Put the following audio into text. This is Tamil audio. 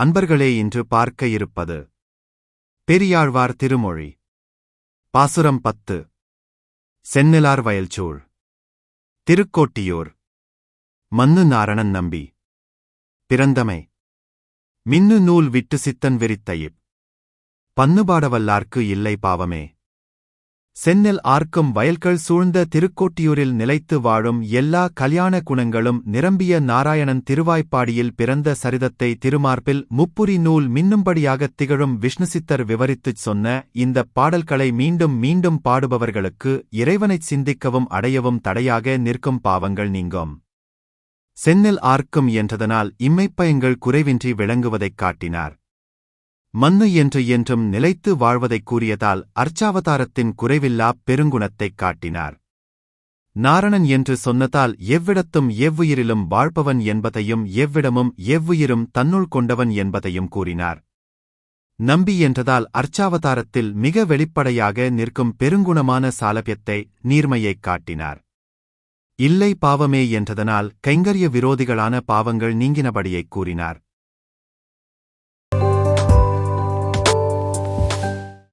அன்பர்களே இன்று பார்க்க இருப்பது பெரியாழ்வார் திருமொழி. பாசுரம் பத்து. சென்னிலார் வயல்சூழ். திருக்கோட்டியூர். மன்னு நாரணன் நம்பி. பிறந்தமை. மின்னு நூல் விட்டு சித்தன் விரித்தயிப். பன்னுபாடவல்லார்க்கு இல்லை பாவமே. செந்நெல் ஆர்க்கும் வயல்கள் சூழ்ந்த திருக்கோட்டியூரில் நிலைத்து வாழும் எல்லா கல்யாண குணங்களும் நிரம்பிய நாராயணன் திருவாய்ப்பாடியில் பிறந்த சரிதத்தை திருமார்பில் முப்புரி நூல் மின்னும்படியாகத் திகழும் விஷ்ணுசித்தர் விவரித்துச் சொன்ன இந்தப் பாடல்களை மீண்டும் மீண்டும் பாடுபவர்களுக்கு இறைவனைச் சிந்திக்கவும் அடையவும் தடையாக நிற்கும் பாவங்கள் நீங்கும். செந்நெல் ஆர்க்கும் என்றதனால் இம்மைப்பயங்கள் குறைவின்றி விளங்குவதைக் காட்டினார். மன்னு என்று என்றும் நிலைத்து வாழ்வதைக் கூறியதால் அர்ச்சாவதாரத்தின் குறைவில்லாப் பெருங்குணத்தைக் காட்டினார். நாரணன் என்று சொன்னதால் எவ்விடத்தும் எவ்வுயிரிலும் வாழ்பவன் என்பதையும் எவ்விடமும் எவ்வுயிரும் தன்னுள் கொண்டவன் என்பதையும் கூறினார். நம்பி என்றதால் அர்ச்சாவதாரத்தில் மிக வெளிப்படையாக நிற்கும் பெருங்குணமான சாலபியத்தை நீர்மையைக் காட்டினார். இல்லை பாவமே என்றதனால் கைங்கரிய விரோதிகளான பாவங்கள் நீங்கினபடியைக் கூறினார்.